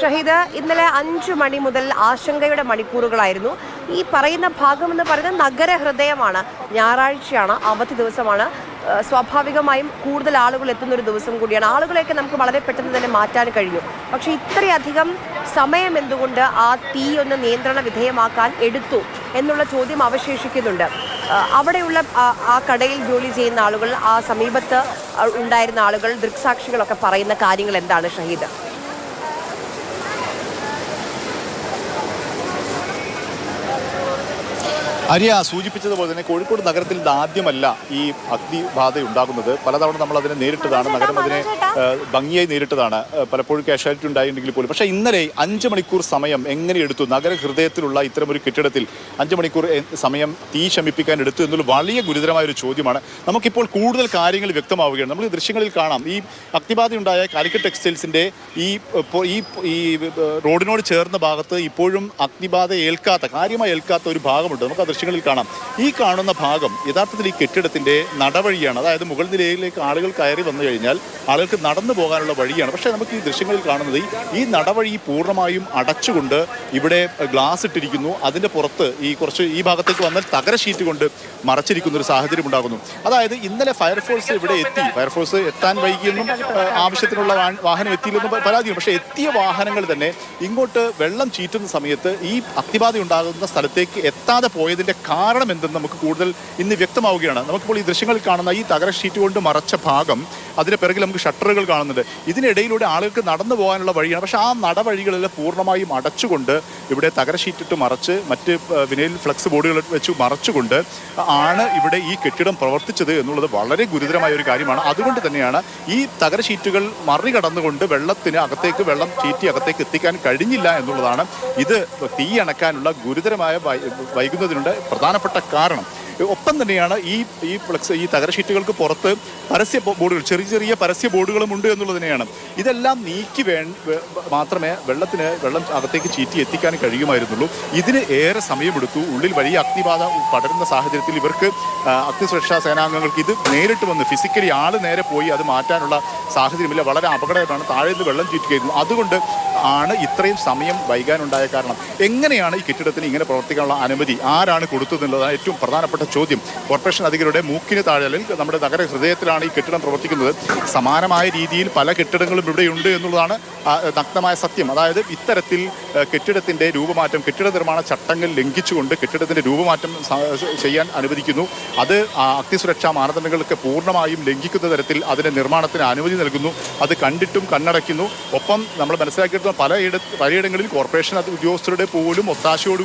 ഷഹീദ് ഇന്നലെ അഞ്ചു മണി മുതൽ ആശങ്കയുടെ മണിക്കൂറുകളായിരുന്നു. ഈ പറയുന്ന ഭാഗം എന്ന് പറയുന്നത് നഗരഹൃദയമാണ് ഞായറാഴ്ചയാണ് അവധി ദിവസമാണ്. സ്വാഭാവികമായും കൂടുതൽ ആളുകൾ എത്തുന്ന ഒരു ദിവസം കൂടിയാണ്. ആളുകളെയൊക്കെ നമുക്ക് വളരെ പെട്ടെന്ന് തന്നെ മാറ്റാൻ കഴിഞ്ഞു പക്ഷേ ഇത്രയധികം സമയം എന്തുകൊണ്ട് ആ തീ ഒന്ന് നിയന്ത്രണ വിധേയമാക്കാൻ എടുത്തു എന്നുള്ള ചോദ്യം അവശേഷിക്കുന്നുണ്ട്. അവിടെയുള്ള ആ കടയിൽ ജോലി ചെയ്യുന്ന ആളുകൾ ആ സമീപത്ത് ഉണ്ടായിരുന്ന ആളുകൾ ദൃക്സാക്ഷികളൊക്കെ പറയുന്ന കാര്യങ്ങൾ എന്താണ് ഷഹീദ്? അരിയ സൂചിപ്പിച്ചതുപോലെ തന്നെ കോഴിക്കോട് നഗരത്തിൽ ആദ്യമല്ല ഈ അഗ്നിബാധ ഉണ്ടാകുന്നത് പലതവണ നമ്മൾ അതിനെ നേരിട്ടതാണ്. നഗരം അതിനെ ഭംഗിയായി നേരിട്ടതാണ്. പലപ്പോഴും കാഷ്വാലിറ്റി ഉണ്ടായിട്ടുണ്ടെങ്കിൽ പോലും. പക്ഷേ ഇന്നലെ അഞ്ച് മണിക്കൂർ സമയം എങ്ങനെ എടുത്തു? നഗര ഹൃദയത്തിലുള്ള ഇത്തരമൊരു കെട്ടിടത്തിൽ അഞ്ച് മണിക്കൂർ സമയം തീ ശമിപ്പിക്കാൻ എടുത്തു എന്നുള്ള വലിയ ഗുരുതരമായ ഒരു ചോദ്യമാണ്. നമുക്കിപ്പോൾ കൂടുതൽ കാര്യങ്ങൾ വ്യക്തമാവുകയാണ്. നമ്മൾ ദൃശ്യങ്ങളിൽ കാണാം. ഈ അഗ്നിബാധ ഉണ്ടായ കാലിക്കറ്റ് ടെക്സ്റ്റൈൽസിന്റെ ഈ ഈ ഈ റോഡിനോട് ചേർന്ന ഭാഗത്ത് ഇപ്പോഴും അഗ്നിബാധ ഏൽക്കാത്ത കാര്യമായി ഏൽക്കാത്ത ഒരു ഭാഗമുണ്ട്. നമുക്ക് ആ ദൃശ്യങ്ങളിൽ കാണാം. ഈ കാണുന്ന ഭാഗം യഥാർത്ഥത്തിൽ ഈ കെട്ടിടത്തിന്റെ നടവഴിയാണ്. അതായത് മുകൾ നിലയിലേക്ക് ആളുകൾ കയറി വന്നു കഴിഞ്ഞാൽ ആളുകൾക്ക് നടന്നു പോകാനുള്ള വഴിയാണ്. പക്ഷേ നമുക്ക് ഈ ദൃശ്യങ്ങളിൽ കാണുന്നത് ഈ- നടവഴി പൂർണമായും അടച്ചുകൊണ്ട് ഇവിടെ ഗ്ലാസ് ഇട്ടിരിക്കുന്നു. അതിന്റെ പുറത്ത് ഈ കുറച്ച് ഈ ഭാഗത്തേക്ക് വന്നാൽ തകര ഷീറ്റ് കൊണ്ട് മറച്ചിരിക്കുന്ന ഒരു സാഹചര്യം ഉണ്ടാകുന്നു. അതായത് ഇന്നലെ ഫയർഫോഴ്സ് ഇവിടെ എത്തി. ഫയർഫോഴ്സ് എത്താൻ വൈകിയെന്നും ആവശ്യത്തിനുള്ള വാഹനം എത്തിയില്ലെന്നും പരാതിയും പക്ഷേ എത്തിയ വാഹനങ്ങൾ തന്നെ ഇങ്ങോട്ട് വെള്ളം ചീറ്റുന്ന സമയത്ത് ഈ അഗ്നിബാധ ഉണ്ടാകുന്ന സ്ഥലത്തേക്ക് എത്താതെ പോയതിന്റെ കാരണം എന്തെന്ന് നമുക്ക് കൂടുതൽ ഇന്ന് വ്യക്തമാവുകയാണ്. നമുക്കിപ്പോൾ ഈ ദൃശ്യങ്ങളിൽ കാണുന്ന ഈ തകര ഷീറ്റ് കൊണ്ട് മറച്ച ഭാഗം അതിന് പിറകിൽ നമുക്ക് ഷട്ടറുകൾ കാണുന്നുണ്ട്. ഇതിനിടയിലൂടെ ആളുകൾക്ക് നടന്നു പോകാനുള്ള വഴിയാണ്. പക്ഷേ ആ നടവഴികളിൽ പൂർണമായും അടച്ചുകൊണ്ട് ഇവിടെ തകര ഷീറ്റിട്ട് മറച്ച് മറ്റ് വിനയിൽ ഫ്ലക്സ് ബോർഡുകൾ വെച്ച് മറച്ചുകൊണ്ട് ആണ് ഇവിടെ ഈ കെട്ടിടം പ്രവർത്തിച്ചത് എന്നുള്ളത് വളരെ ഗുരുതരമായ ഒരു കാര്യമാണ്. അതുകൊണ്ട് തന്നെയാണ് ഈ തകര ഷീറ്റുകൾ മറികടന്നുകൊണ്ട് വെള്ളത്തിന് അകത്തേക്ക് വെള്ളം ചീറ്റി അകത്തേക്ക് എത്തിക്കാൻ കഴിഞ്ഞില്ല എന്നുള്ളതാണ്. ഇത് തീ അണക്കാനുള്ള ഗുരുതരമായ വൈ- വൈകുന്നതിനുണ്ട് പ്രധാനപ്പെട്ട കാരണം ഒപ്പം തന്നെയാണ് ഈ ഈ ഫ്ലക്സ് ഈ തകര ഷീറ്റുകൾക്ക് പുറത്ത് പരസ്യ ബോർഡുകൾ ചെറിയ ചെറിയ പരസ്യ ബോർഡുകളും ഉണ്ട് എന്നുള്ളത് തന്നെയാണ്. ഇതെല്ലാം നീക്കി വേ മാത്രമേ വെള്ളത്തിന് വെള്ളം അകത്തേക്ക് ചീറ്റി എത്തിക്കാൻ കഴിയുമായിരുന്നുള്ളൂ. ഇതിന് ഏറെ സമയമെടുത്തു. ഉള്ളിൽ വലിയ അഗ്നിബാധ പടരുന്ന സാഹചര്യത്തിൽ ഇവർക്ക് അഗ്നിസുരക്ഷാ സേനാംഗങ്ങൾക്ക് ഇത് നേരിട്ട് വന്ന് ഫിസിക്കലി ആൾ നേരെ പോയി അത് മാറ്റാനുള്ള സാഹചര്യമില്ല വളരെ അപകടകരമാണ്. താഴെ നിന്ന് വെള്ളം ചീറ്റുകയായിരുന്നു അതുകൊണ്ട് ആണ് ഇത്രയും സമയം വൈകാനുണ്ടായ കാരണം. എങ്ങനെയാണ് ഈ കെട്ടിടത്തിന് ഇങ്ങനെ പ്രവർത്തിക്കാനുള്ള അനുമതി? ആരാണ് കൊടുത്തതെന്നുള്ളതാണ് ഏറ്റവും പ്രധാനപ്പെട്ട ചോദ്യം. കോർപ്പറേഷൻ അധികൃതരുടെ മൂക്കിന് താഴെ അല്ലെങ്കിൽ നമ്മുടെ നഗര ഹൃദയത്തിലാണ് ഈ കെട്ടിടം പ്രവർത്തിക്കുന്നത്. സമാനമായ രീതിയിൽ പല കെട്ടിടങ്ങളും ഇവിടെയുണ്ട് എന്നുള്ളതാണ് നഗ്നമായ സത്യം. അതായത് ഇത്തരത്തിൽ കെട്ടിടത്തിന്റെ രൂപമാറ്റം കെട്ടിട നിർമ്മാണ ചട്ടങ്ങൾ ലംഘിച്ചുകൊണ്ട് കെട്ടിടത്തിന്റെ രൂപമാറ്റം ചെയ്യാൻ അനുവദിക്കുന്നു. അത് അഗ്നിസുരക്ഷാ മാനദണ്ഡങ്ങൾക്ക് പൂർണമായും ലംഘിക്കുന്ന തരത്തിൽ അതിന്റെ നിർമ്മാണത്തിന് അനുമതി നൽകുന്നു. അത് കണ്ടിട്ടും കണ്ണടയ്ക്കുന്നു. ഒപ്പം നമ്മൾ മനസ്സിലാക്കിയിട്ടുള്ള പലയിട പലയിടങ്ങളിൽ കോർപ്പറേഷൻ ഉദ്യോഗസ്ഥരുടെ പോലും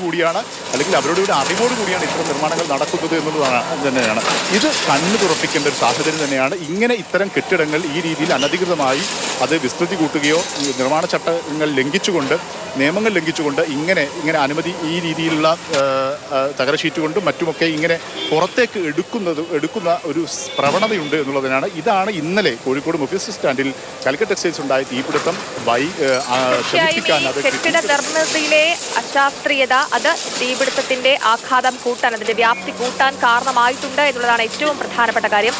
കൂടിയാണ്. അല്ലെങ്കിൽ അവരുടെ ഒരു അറിവോട് കൂടിയാണ് ഇത്തരം നിർമ്മാണങ്ങൾ നടക്കുന്നത് എന്നുള്ളതാണ്. തന്നെയാണ്. ഇത് കണ്ണു തുറപ്പിക്കേണ്ട ഒരു സാഹചര്യം തന്നെയാണ്. ഇങ്ങനെ ഇത്തരം കെട്ടിടങ്ങൾ ഈ രീതിയിൽ അനധികൃതമായി അത് വിസ്തൃതി കൂട്ടുകയോ നിർമ്മാണ ചട്ടങ്ങൾ ലംഘിച്ചുകൊണ്ട് നിയമങ്ങൾ ലംഘിച്ചുകൊണ്ട് ഇങ്ങനെ ഇങ്ങനെ അനുമതി ഈ രീതിയിലുള്ള തകര ഷീറ്റ് കൊണ്ടും മറ്റുമൊക്കെ ഇങ്ങനെ പുറത്തേക്ക് എടുക്കുന്നത് എടുക്കുന്ന ഒരു പ്രവണതയുണ്ട് എന്നുള്ളതിനാണ് ഇതാണ് ഇന്നലെ കോഴിക്കോട് മുഫീസ് സ്റ്റാൻഡിൽ കാലിക്കറ്റ് ടെക്സ്റ്റൈൽസ് ഉണ്ടായ തീപിടുത്തം വൈ ശമിപ്പിക്കാൻ അത് കെട്ടിട നിർമ്മിതിയിലെ അശാസ്ത്രീയത അത് തീപിടുത്തത്തിന്റെ ആഘാതം കൂട്ടാൻ അതിന്റെ വ്യാപ്തി കൂട്ടാൻ കാരണമായിട്ടുണ്ട് എന്നുള്ളതാണ് ഏറ്റവും പ്രധാനപ്പെട്ട കാര്യം.